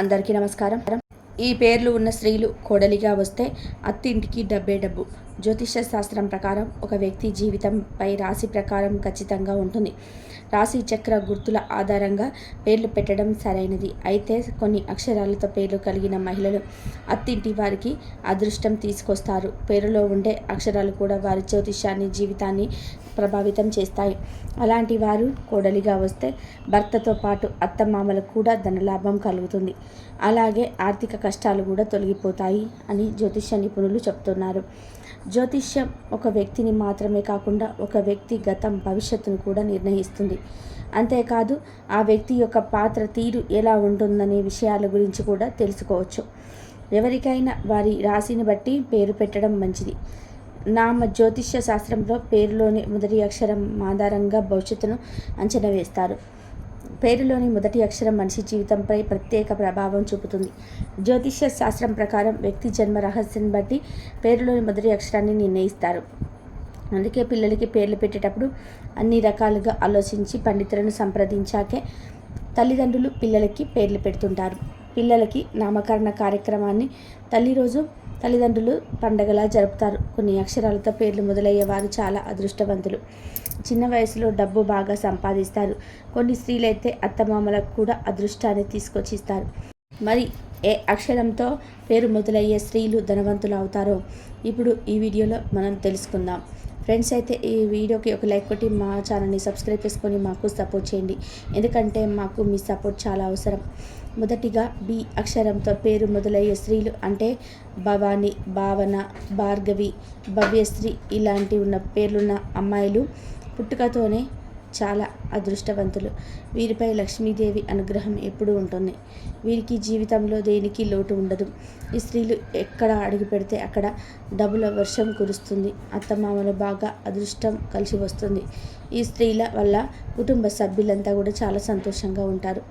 అందరికీ నమస్కారం. ఈ పేర్లు ఉన్న స్త్రీలు కోడలిగా వస్తే అత్తింటికి డబ్బే డబ్బు. జ్యోతిష శాస్త్రం ప్రకారం ఒక వ్యక్తి జీవితంపై రాశి ప్రకారం ఖచ్చితంగా ఉంటుంది. రాశి చక్ర గుర్తుల ఆధారంగా పేర్లు పెట్టడం సరైనది. అయితే కొన్ని అక్షరాలతో పేర్లు కలిగిన మహిళలు అత్తింటి వారికి అదృష్టం తీసుకొస్తారు. పేరులో ఉండే అక్షరాలు కూడా వారి జ్యోతిష్యాన్ని జీవితాన్ని ప్రభావితం చేస్తాయి. అలాంటి వారు కోడలిగా వస్తే భర్తతో పాటు అత్తమామలకు కూడా ధనలాభం కలుగుతుంది. అలాగే ఆర్థిక కష్టాలు కూడా తొలగిపోతాయి అని జ్యోతిష్య నిపుణులు చెప్తున్నారు. జ్యోతిష్యం ఒక వ్యక్తిని మాత్రమే కాకుండా ఒక వ్యక్తి గతం భవిష్యత్తును కూడా నిర్ణయిస్తుంది. అంతేకాదు ఆ వ్యక్తి యొక్క పాత్ర తీరు ఎలా ఉంటుందనే విషయాల గురించి కూడా తెలుసుకోవచ్చు. ఎవరికైనా వారి రాశిని బట్టి పేరు పెట్టడం మంచిది. నామ జ్యోతిష్య శాస్త్రంలో పేరులోని మొదటి అక్షరం ఆధారంగా భవిష్యత్తును అంచనా వేస్తారు. పేరులోని మొదటి అక్షరం మనిషి జీవితంపై ప్రత్యేక ప్రభావం చూపుతుంది. జ్యోతిష్య శాస్త్రం ప్రకారం వ్యక్తి జన్మ రహస్యాన్ని బట్టి పేరులోని మొదటి అక్షరాన్ని నిర్ణయిస్తారు. అందుకే పిల్లలకి పేర్లు పెట్టేటప్పుడు అన్ని రకాలుగా ఆలోచించి పండితులను సంప్రదించాకే తల్లిదండ్రులు పిల్లలకి పేర్లు పెడుతుంటారు. పిల్లలకి నామకరణ కార్యక్రమాన్ని తల్లి రోజు తల్లిదండ్రులు పండగలా జరుపుతారు. కొన్ని అక్షరాలతో పేర్లు మొదలయ్యే వారు చాలా అదృష్టవంతులు. చిన్న వయసులో డబ్బు బాగా సంపాదిస్తారు. కొన్ని స్త్రీలైతే అత్తమామలకు కూడా అదృష్టాన్ని తీసుకొచ్చి ఇస్తారు మరి ఏ అక్షరంతో పేరు మొదలయ్యే స్త్రీలు ధనవంతులు అవుతారో ఇప్పుడు ఈ వీడియోలో మనం తెలుసుకుందాం. ఫ్రెండ్స్ అయితే ఈ వీడియోకి ఒక లైక్ కొట్టి మా ఛానల్ని సబ్స్క్రైబ్ చేసుకొని మాకు సపోర్ట్ చేయండి. ఎందుకంటే మాకు మీ సపోర్ట్ చాలా అవసరం. మొదటిగా బి అక్షరంతో పేరు మొదలయ్యే స్త్రీలు అంటే భవాని భావన భార్గవి భవ్యశ్రీ ఇలాంటి ఉన్న పేర్లున్న అమ్మాయిలు పుట్టుకతోనే చాలా అదృష్టవంతులు. వీరిపై లక్ష్మీదేవి అనుగ్రహం ఎప్పుడూ ఉంటుంది. వీరికి జీవితంలో దేనికి లోటు ఉండదు. ఈ స్త్రీలు ఎక్కడ అడుగు పెడితే అక్కడ డబ్బుల వర్షం కురుస్తుంది. అత్తమామలు బాగా అదృష్టం కలిసి వస్తుంది. ఈ స్త్రీల వల్ల కుటుంబ సభ్యులంతా కూడా చాలా సంతోషంగా ఉంటారు.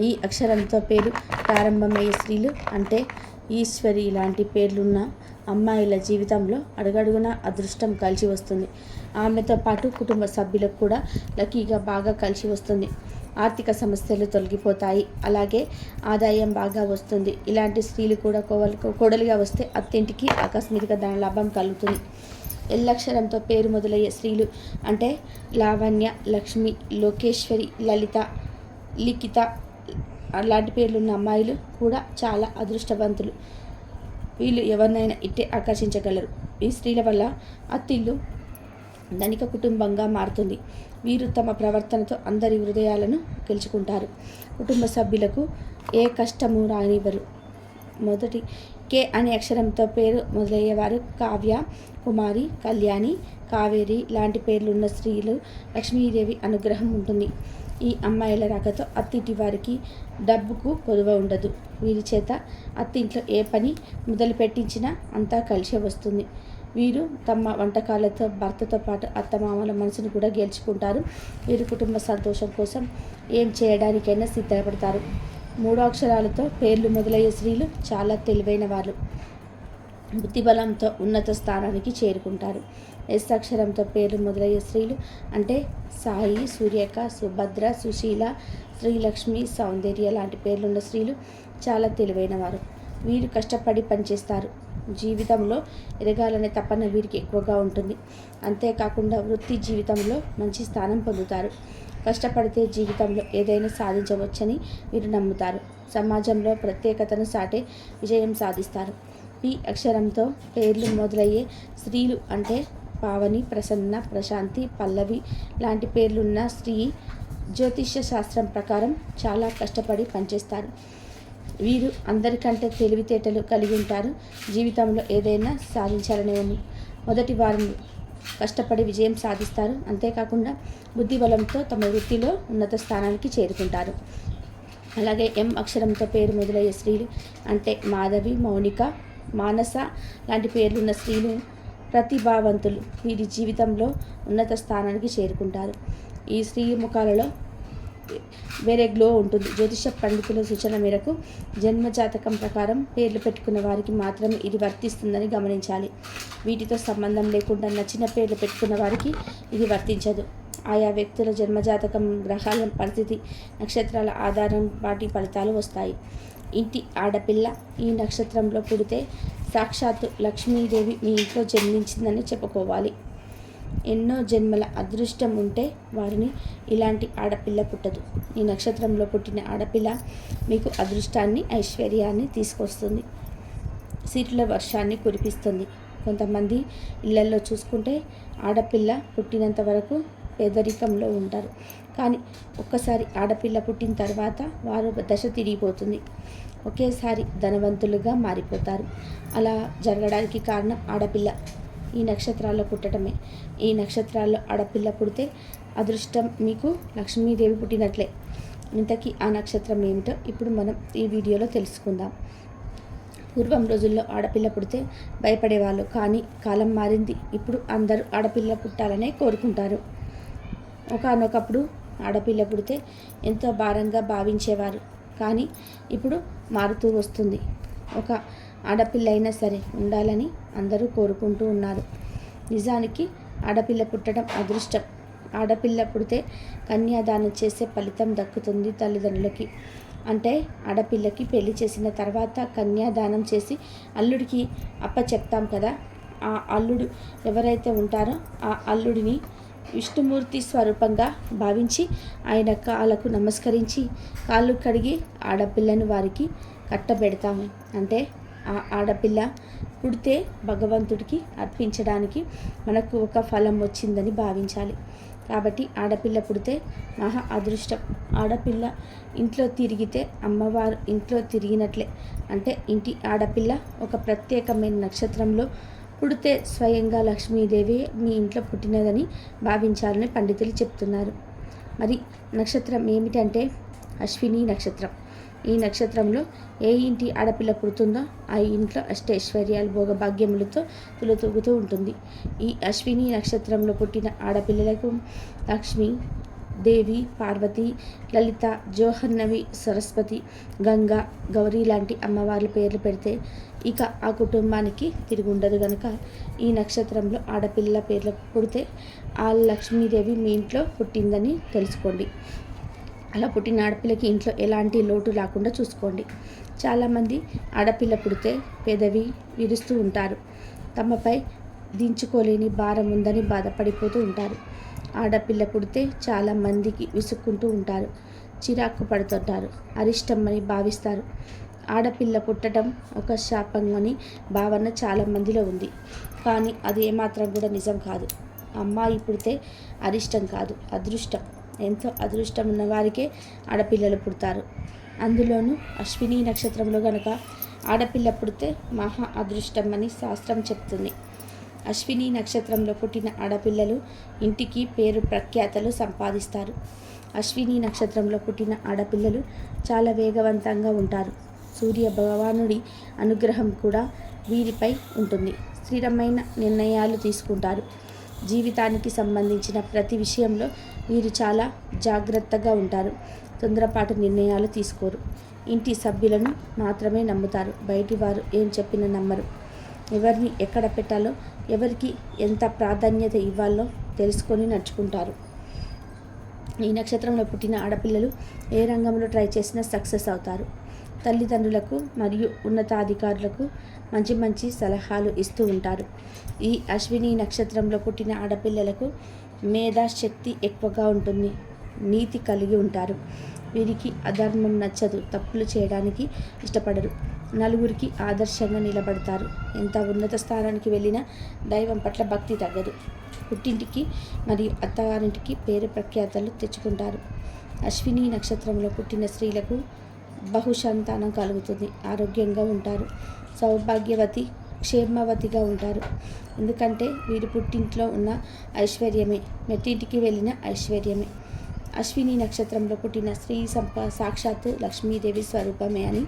ఈ అక్షరంతో పేరు ప్రారంభమయ్యే స్త్రీలు అంటే ఈశ్వరి లాంటి పేర్లున్న అమ్మాయిల జీవితంలో అడుగడుగున అదృష్టం కలిసి వస్తుంది. ఆమెతో పాటు కుటుంబ సభ్యులకు కూడా లక్కీగా బాగా కలిసి వస్తుంది. ఆర్థిక సమస్యలు తొలగిపోతాయి. అలాగే ఆదాయం బాగా వస్తుంది. ఇలాంటి స్త్రీలు కూడా కోవలకు కోడలిగా వస్తే అత్తింటికి ఆకస్మిక ధన లాభం కలుగుతుంది. ఎల్లక్షరంతో పేరు మొదలయ్యే స్త్రీలు అంటే లావణ్య లక్ష్మి లోకేశ్వరి లలిత లిఖిత అలాంటి పేర్లున్న అమ్మాయిలు కూడా చాలా అదృష్టవంతులు. వీళ్ళు ఎవరినైనా ఇట్టే ఆకర్షించగలరు. ఈ స్త్రీల వల్ల అత్తిళ్ళు ధనిక కుటుంబంగా మారుతుంది. వీరు తమ ప్రవర్తనతో అందరి హృదయాలను గెలుచుకుంటారు. కుటుంబ సభ్యులకు ఏ కష్టము రానివ్వరు. మొదటి కే అనే అక్షరంతో పేరు మొదలయ్యేవారు కావ్య కుమారి కళ్యాణి కావేరి లాంటి పేర్లున్న స్త్రీలు లక్ష్మీదేవి అనుగ్రహం ఉంటుంది. ఈ అమ్మాయిల రాకతో అత్తింటి వారికి డబ్బుకు కొదువ ఉండదు. వీరి చేత అత్తింట్లో ఏ పని మొదలు పెట్టించినా అంతా కలిసే వస్తుంది. వీరు తమ వంటకాలతో భర్తతో పాటు అత్తమామల మనసును కూడా గెలుచుకుంటారు. వీరు కుటుంబ సంతోషం కోసం ఏం చేయడానికైనా సిద్ధపడతారు. మూడు అక్షరాలతో పేర్లు మొదలయ్యే స్త్రీలు చాలా తెలివైన వాళ్ళు. బుద్ధిబలంతో ఉన్నత స్థానానికి చేరుకుంటారు. ఎస్ అక్షరంతో పేర్లు మొదలయ్యే స్త్రీలు అంటే సాయి సూర్యక సుభద్ర సుశీల శ్రీలక్ష్మి సౌందర్య లాంటి పేర్లున్న స్త్రీలు చాలా తెలివైన వారు వీరు కష్టపడి పనిచేస్తారు. జీవితంలో ఎదగాలనే తపన వీరికి ఎక్కువగా ఉంటుంది. అంతేకాకుండా వృత్తి జీవితంలో మంచి స్థానం పొందుతారు. కష్టపడితే జీవితంలో ఏదైనా సాధించవచ్చని వీరు నమ్ముతారు. సమాజంలో ప్రత్యేకతను సాటే విజయం సాధిస్తారు. పి. అక్షరంతో పేర్లు మొదలయ్యే స్త్రీలు అంటే పావని ప్రసన్న ప్రశాంతి పల్లవి లాంటి పేర్లున్న స్త్రీ జ్యోతిష్య శాస్త్రం ప్రకారం చాలా కష్టపడి పనిచేస్తారు. వీరు అందరికంటే తెలివితేటలు కలిగి ఉంటారు. జీవితంలో ఏదైనా సాధించాలనే మొదటి వారం కష్టపడి విజయం సాధిస్తారు. అంతేకాకుండా బుద్ధిబలంతో తమ వృత్తిలో ఉన్నత స్థానానికి చేరుకుంటారు. అలాగే ఎం అక్షరంతో పేరు మొదలయ్యే స్త్రీలు అంటే మాధవి మౌనిక మానస లాంటి పేర్లున్న స్త్రీలు ప్రతిభావంతులు వీరి జీవితంలో ఉన్నత స్థానానికి చేరుకుంటారు. ఈ స్త్రీ ముఖాలలో వేరే గ్లో ఉంటుంది. జ్యోతిష పండితుల సూచన మేరకు జన్మజాతకం ప్రకారం పేర్లు పెట్టుకున్న వారికి మాత్రమే ఇది వర్తిస్తుందని గమనించాలి. వీటితో సంబంధం లేకుండా నచ్చిన పేర్లు పెట్టుకున్న వారికి ఇది వర్తించదు. ఆయా వ్యక్తుల జన్మజాతకం గ్రహాల పరిస్థితి నక్షత్రాల ఆధారం వాటి ఫలితాలు వస్తాయి. ఇంటి ఆడపిల్ల ఈ నక్షత్రంలో పుడితే సాక్షాత్తు లక్ష్మీదేవి మీ ఇంట్లో జన్మించిందని చెప్పుకోవాలి. ఎన్నో జన్మల అదృష్టం ఉంటే వారిని ఇలాంటి ఆడపిల్ల పుట్టదు. ఈ నక్షత్రంలో పుట్టిన ఆడపిల్ల మీకు అదృష్టాన్ని ఐశ్వర్యాన్ని తీసుకొస్తుంది. సీట్ల వర్షాన్ని కురిపిస్తుంది. కొంతమంది ఇళ్ళలో చూసుకుంటే ఆడపిల్ల పుట్టినంత వరకు పేదరికంలో ఉంటారు. కానీ ఒక్కసారి ఆడపిల్ల పుట్టిన తర్వాత వారు దశ తిరిగిపోతుంది. ఒకేసారి ధనవంతులుగా మారిపోతారు. అలా జరగడానికి కారణం ఆడపిల్ల. ఈ నక్షత్రాల్లో పుట్టడమే ఈ నక్షత్రాల్లో ఆడపిల్ల పుడితే అదృష్టం మీకు లక్ష్మీదేవి పుట్టినట్లే. ఇంతకీ ఆ నక్షత్రం ఏమిటో ఇప్పుడు మనం ఈ వీడియోలో తెలుసుకుందాం. పూర్వం రోజుల్లో ఆడపిల్ల పుడితే భయపడేవాళ్ళు. కానీ కాలం మారింది. ఇప్పుడు అందరూ ఆడపిల్ల పుట్టాలనే కోరుకుంటారు. ఒకనొకప్పుడు ఆడపిల్ల పుడితే ఎంతో భారంగా భావించేవారు. కానీ ఇప్పుడు మారుతూ వస్తుంది. ఒక ఆడపిల్ల అయినా సరే ఉండాలని అందరూ కోరుకుంటూ ఉన్నారు. నిజానికి ఆడపిల్ల పుట్టడం అదృష్టం. ఆడపిల్ల పుడితే కన్యాదానం చేసే ఫలితం దక్కుతుంది తల్లిదండ్రులకి. అంటే ఆడపిల్లకి పెళ్ళి చేసిన తర్వాత కన్యాదానం చేసి అల్లుడికి అప్ప చెప్తాం కదా? ఆ అల్లుడు ఎవరైతే ఉంటారో ఆ అల్లుడిని విష్ణుమూర్తి స్వరూపంగా భావించి ఆయన కాళ్ళకు నమస్కరించి కాళ్ళు కడిగి ఆడపిల్లను వారికి కట్టబెడతాము. అంటే ఆ ఆడపిల్ల పుడితే భగవంతుడికి అర్పించడానికి మనకు ఒక ఫలం వచ్చిందని భావించాలి. కాబట్టి ఆడపిల్ల పుడితే మహా అదృష్టం. ఆడపిల్ల ఇంట్లో తిరిగితే అమ్మవారు ఇంట్లో తిరిగినట్లే. అంటే ఇంటి ఆడపిల్ల ఒక ప్రత్యేకమైన నక్షత్రంలో పుడితే స్వయంగా లక్ష్మీదేవి మీ ఇంట్లో పుట్టినదని భావించాలని పండితులు చెప్తున్నారు. మరి నక్షత్రం ఏమిటంటే అశ్విని నక్షత్రం. ఈ నక్షత్రంలో ఏ ఇంటి ఆడపిల్ల పుడుతుందో ఆ ఇంట్లో అష్టైశ్వర్యాలు భోగభాగ్యములతో తులతూగుతూ ఉంటుంది. ఈ అశ్విని నక్షత్రంలో పుట్టిన ఆడపిల్లలకు లక్ష్మి దేవి పార్వతి లలిత జోహన్నవి సరస్వతి గంగా గౌరీ లాంటి అమ్మవార్ల పేర్లు పెడితే ఇక ఆ కుటుంబానికి తిరిగి ఉండదు కనుక ఈ నక్షత్రంలో ఆడపిల్ల పేర్లు పుడితే ఆ లక్ష్మీదేవి మీ ఇంట్లో పుట్టిందని తెలుసుకోండి. అలా పుట్టిన ఆడపిల్లకి ఇంట్లో ఎలాంటి లోటు లేకుండా చూసుకోండి. చాలామంది ఆడపిల్ల పుడితే పెదవి విరుస్తూ ఉంటారు. తమపై దించుకోలేని భారం ఉందని బాధపడిపోతూ ఉంటారు. ఆడపిల్ల పుడితే చాలా మందికి విసుక్కుంటూ ఉంటారు. చిరాకు పడుతుంటారు. అరిష్టమని భావిస్తారు. ఆడపిల్ల పుట్టడం ఒక శాపం అని భావన చాలా మందిలో ఉంది. కానీ అది ఏమాత్రం కూడా నిజం కాదు. అమ్మాయి పుడితే అరిష్టం కాదు అదృష్టం. ఎంతో అదృష్టం ఉన్న వారికే ఆడపిల్లలు పుడతారు. అందులోనూ అశ్విని నక్షత్రంలో గనక ఆడపిల్ల పుడితే మహా అదృష్టం అని శాస్త్రం చెప్తుంది. అశ్విని నక్షత్రంలో పుట్టిన ఆడపిల్లలు ఇంటికి పేరు ప్రఖ్యాతలు సంపాదిస్తారు. అశ్విని నక్షత్రంలో పుట్టిన ఆడపిల్లలు చాలా వేగవంతంగా ఉంటారు. సూర్య భగవానుడి అనుగ్రహం కూడా వీరిపై ఉంటుంది. స్థిరమైన నిర్ణయాలు తీసుకుంటారు. జీవితానికి సంబంధించిన ప్రతి విషయంలో వీరు చాలా జాగ్రత్తగా ఉంటారు. తొందరపాటు నిర్ణయాలు తీసుకోరు. ఇంటి సభ్యులను మాత్రమే నమ్ముతారు. బయటి వారు ఏం చెప్పినా నమ్మరు. ఎవరిని ఎక్కడ పెట్టాలో ఎవరికి ఎంత ప్రాధాన్యత ఇవ్వాలో తెలుసుకొని నడుచుకుంటారు. ఈ నక్షత్రంలో పుట్టిన ఆడపిల్లలు ఏ రంగంలో ట్రై చేసినా సక్సెస్ అవుతారు. తల్లిదండ్రులకు మరియు ఉన్నతాధికారులకు మంచి మంచి సలహాలు ఇస్తూ ఉంటారు. ఈ అశ్విని నక్షత్రంలో పుట్టిన ఆడపిల్లలకు మేధాశక్తి ఎక్కువగా ఉంటుంది. నీతి కలిగి ఉంటారు. వీరికి అధర్మం నచ్చదు. తప్పులు చేయడానికి ఇష్టపడరు. నలుగురికి ఆదర్శంగా నిలబడతారు. ఎంత ఉన్నత స్థానానికి వెళ్ళినా దైవం పట్ల భక్తి తగ్గదు. పుట్టింటికి మరియు అత్తగారింటికి పేరు ప్రఖ్యాతలు తెచ్చుకుంటారు. అశ్విని నక్షత్రంలో పుట్టిన స్త్రీలకు బహుసంతానం కలుగుతుంది. ఆరోగ్యంగా ఉంటారు. సౌభాగ్యవతి క్షేమవతిగా ఉంటారు. ఎందుకంటే వీరు పుట్టింట్లో ఉన్న ఐశ్వర్యమే. మెట్టింటికి వెళ్ళిన ఐశ్వర్యమే. అశ్విని నక్షత్రంలో పుట్టిన స్త్రీ సంప సాక్షాత్తు లక్ష్మీదేవి స్వరూపమే అని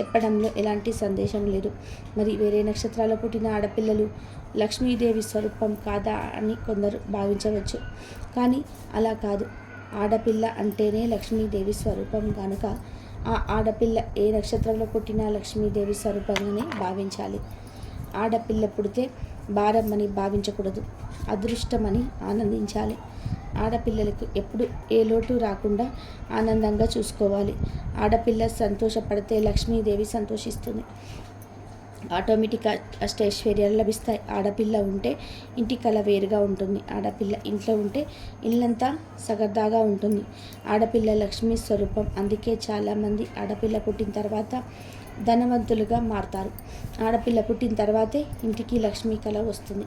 చెప్పడంలో ఎలాంటి సందేశం లేదు. మరి వేరే నక్షత్రాల్లో పుట్టిన ఆడపిల్లలు లక్ష్మీదేవి స్వరూపం కాదా అని కొందరు భావించవచ్చు. కానీ అలా కాదు. ఆడపిల్ల అంటేనే లక్ష్మీదేవి స్వరూపం కనుక ఆ ఆడపిల్ల ఏ నక్షత్రంలో పుట్టినా లక్ష్మీదేవి స్వరూపంగానే భావించాలి. ఆడపిల్ల పుడితే భారం అని భావించకూడదు. అదృష్టమని ఆనందించాలి. ఆడపిల్లలకు ఎప్పుడు ఏ లోటు రాకుండా ఆనందంగా చూసుకోవాలి. ఆడపిల్ల సంతోషపడితే లక్ష్మీదేవి సంతోషిస్తుంది. ఆటోమేటిక్ అష్టైశ్వర్యాలు లభిస్తాయి. ఆడపిల్ల ఉంటే ఇంటి కళ వేరుగా ఉంటుంది. ఆడపిల్ల ఇంట్లో ఉంటే ఇల్లంతా సగర్దాగా ఉంటుంది. ఆడపిల్ల లక్ష్మీ స్వరూపం. అందుకే చాలామంది ఆడపిల్ల పుట్టిన తర్వాత ధనవంతులుగా మారుతారు. ఆడపిల్ల పుట్టిన తర్వాతే ఇంటికి లక్ష్మీ కళ వస్తుంది.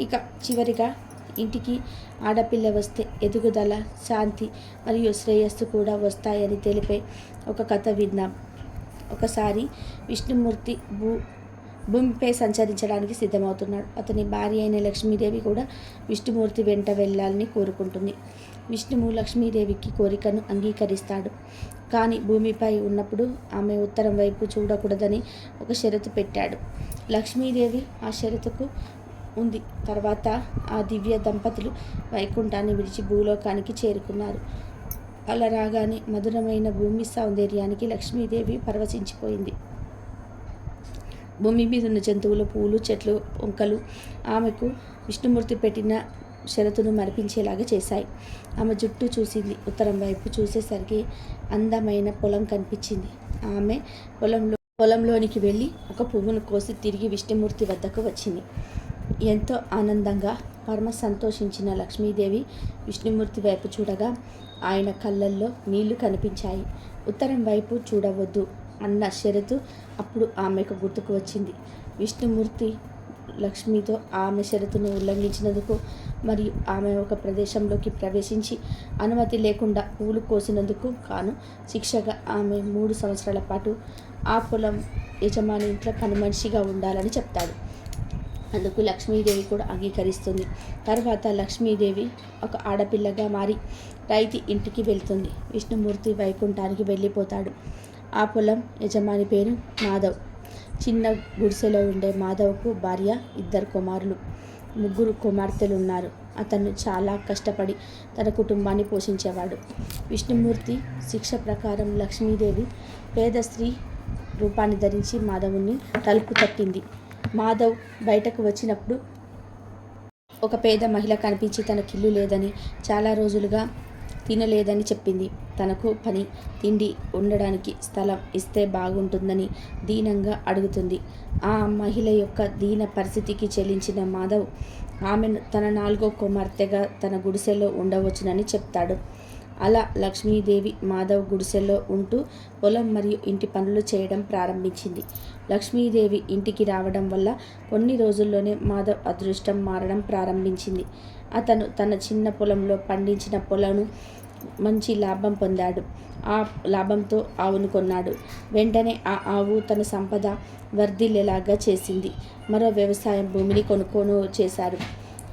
ఇక చివరిగా ఇంటికి ఆడపిల్ల వస్తే ఎదుగుదల శాంతి మరియు శ్రేయస్సు కూడా వస్తాయని తెలిపే ఒక కథ విన్నాం ఒకసారి విష్ణుమూర్తి భూ భూమిపై సంచరించడానికి సిద్ధమవుతున్నాడు. అతని భార్య అయిన లక్ష్మీదేవి కూడా విష్ణుమూర్తి వెంట వెళ్ళాలని కోరుకుంటుంది. విష్ణువు లక్ష్మీదేవికి కోరికను అంగీకరిస్తాడు. కానీ భూమిపై ఉన్నప్పుడు ఆమె ఉత్తరం వైపు చూడకూడదని ఒక షరతు పెట్టాడు. లక్ష్మీదేవి ఆ షరతుకు ఉంది. తర్వాత ఆ దివ్య దంపతులు వైకుంఠాన్ని విడిచి భూలోకానికి చేరుకున్నారు. అలా రాగానే మధురమైన భూమి సౌందర్యానికి లక్ష్మీదేవి పరవశించిపోయింది. భూమి మీద ఉన్న జంతువులు పూలు చెట్లు వంకలు ఆమెకు విష్ణుమూర్తి పెట్టిన షరతును మరిపించేలాగా చేశాయి. ఆమె జుట్టు చూసింది. ఉత్తరం వైపు చూసేసరికి అందమైన పొలం కనిపించింది. ఆమె పొలంలో పొలంలోనికి వెళ్ళి ఒక పువ్వును కోసి తిరిగి విష్ణుమూర్తి వద్దకు వచ్చింది. ఎంతో ఆనందంగా పరమ సంతోషించిన లక్ష్మీదేవి విష్ణుమూర్తి వైపు చూడగా ఆయన కళ్ళల్లో నీళ్ళు కనిపించాయి. ఉత్తరం వైపు చూడవద్దు. అన్న షరతు అప్పుడు ఆమెకు గుర్తుకు వచ్చింది. విష్ణుమూర్తి లక్ష్మితో ఆమె షరతును ఉల్లంఘించినందుకు మరియు ఆమె ఒక ప్రదేశంలోకి ప్రవేశించి అనుమతి లేకుండా పూలు కోసినందుకు కాను శిక్షగా ఆమె మూడు సంవత్సరాల పాటు ఆ పొలం యజమాని ఇంట్లో కనుమనిషిగా ఉండాలని చెప్తాడు. అందుకు లక్ష్మీదేవి కూడా అంగీకరిస్తుంది. తర్వాత లక్ష్మీదేవి ఒక ఆడపిల్లగా మారి రైతు ఇంటికి వెళ్తుంది. విష్ణుమూర్తి వైకుంఠానికి వెళ్ళిపోతాడు. ఆ పొలం యజమాని పేరు మాధవ్. చిన్న గుడిసెలో ఉండే మాధవ్కు భార్య ఇద్దరు కుమారులు ముగ్గురు కుమార్తెలు ఉన్నారు అతను చాలా కష్టపడి తన కుటుంబాన్ని పోషించేవాడు. విష్ణుమూర్తి శిక్ష ప్రకారం లక్ష్మీదేవి పేద స్త్రీ రూపాన్ని ధరించి మాధవుని తలుపు తట్టింది. మాధవ్ బయటకు వచ్చినప్పుడు ఒక పేద మహిళ కనిపించి తనకిల్లు లేదని చాలా రోజులుగా తినలేదని చెప్పింది. తనకు పని తిండి ఉండడానికి స్థలం ఇస్తే బాగుంటుందని దీనంగా అడుగుతుంది. ఆ మహిళ యొక్క దీన పరిస్థితికి చెల్లించిన మాధవ్ ఆమెను తన నాలుగో కుమార్తెగా తన గుడిసెలో ఉండవచ్చునని చెప్తాడు. అలా లక్ష్మీదేవి మాధవ్ గుడిసెల్లో ఉంటూ పొలం మరియు ఇంటి పనులు చేయడం ప్రారంభించింది. లక్ష్మీదేవి ఇంటికి రావడం వల్ల కొన్ని రోజుల్లోనే మాధవ్ అదృష్టం మారడం ప్రారంభించింది. అతను తన చిన్న పొలంలో పండించిన పొలను మంచి లాభం పొందాడు. ఆ లాభంతో ఆవును కొన్నాడు. వెంటనే ఆ ఆవు తన సంపద వర్ధిల్లేలాగా చేసింది. మరో వ్యవసాయం భూమిని కొనుక్కోను చేశారు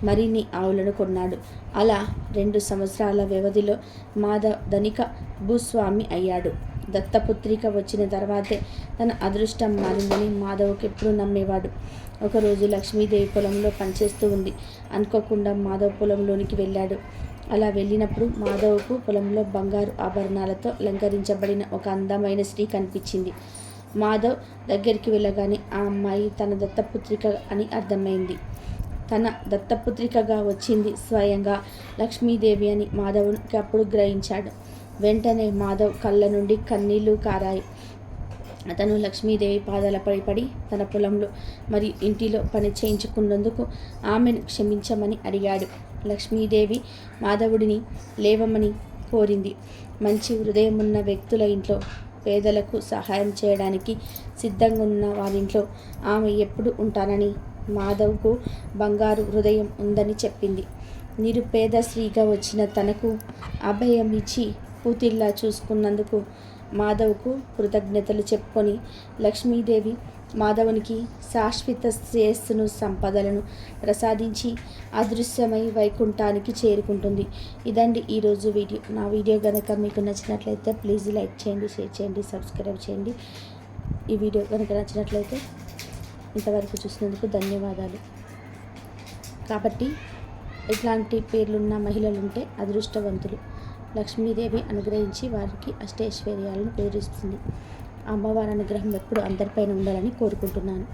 మరిన్ని ఆవులను కొన్నాడు. అలా రెండు సంవత్సరాల వ్యవధిలో మాధవ్ ధనిక భూస్వామి అయ్యాడు. దత్తపుత్రిక వచ్చిన తర్వాతే తన అదృష్టం మారిందని మాధవ్కి ఎప్పుడు నమ్మేవాడు. ఒకరోజు లక్ష్మీదేవి పొలంలో పనిచేస్తూ ఉంది. అనుకోకుండా మాధవ్ పొలంలోనికి వెళ్ళాడు. అలా వెళ్ళినప్పుడు మాధవ్కు పొలంలో బంగారు ఆభరణాలతో అలంకరించబడిన ఒక అందమైన స్త్రీ కనిపించింది. మాధవ్ దగ్గరికి వెళ్ళగానే ఆ అమ్మాయి తన దత్తపుత్రిక అని అర్థమైంది. తన దత్తపుత్రికగా వచ్చింది స్వయంగా లక్ష్మీదేవి అని మాధవునికి అప్పుడు గ్రహించాడు. వెంటనే మాధవ్ కళ్ళ నుండి కన్నీళ్ళు కారాయి. అతను లక్ష్మీదేవి పాదాలపై పడి తన పొలంలో మరియు ఇంటిలో పని చేయించుకున్నందుకు ఆమెను క్షమించమని అడిగాడు. లక్ష్మీదేవి మాధవుడిని లేవమని కోరింది. మంచి హృదయం ఉన్న వ్యక్తుల ఇంట్లో పేదలకు సహాయం చేయడానికి సిద్ధంగా ఉన్న వారింట్లో ఆమె ఎప్పుడు ఉంటానని మాధవ్కు బంగారు హృదయం ఉందని చెప్పింది. నిరుపేద స్త్రీగా వచ్చిన తనకు అభయం ఇచ్చి పూతిల్లా చూసుకున్నందుకు మాధవ్కు కృతజ్ఞతలు చెప్పుకొని లక్ష్మీదేవి మాధవునికి శాశ్వత శ్రేయస్సును సంపదలను ప్రసాదించి అదృశ్యమై వైకుంఠానికి చేరుకుంటుంది. ఇదండి ఈరోజు వీడియో. నా వీడియో కనుక మీకు నచ్చినట్లయితే ప్లీజ్ లైక్ చేయండి షేర్ చేయండి సబ్స్క్రైబ్ చేయండి. ఈ వీడియో కనుక నచ్చినట్లయితే ఇంతవరకు చూసినందుకు ధన్యవాదాలు. కాబట్టి ఇట్లాంటి పేర్లున్న మహిళలు ఉంటే అదృష్టవంతులు. లక్ష్మీదేవి అనుగ్రహించి వారికి అష్టైశ్వర్యాలను పేరుస్తుంది అమ్మవారి అనుగ్రహం ఎప్పుడు అందరిపైన ఉండాలని కోరుకుంటున్నాను.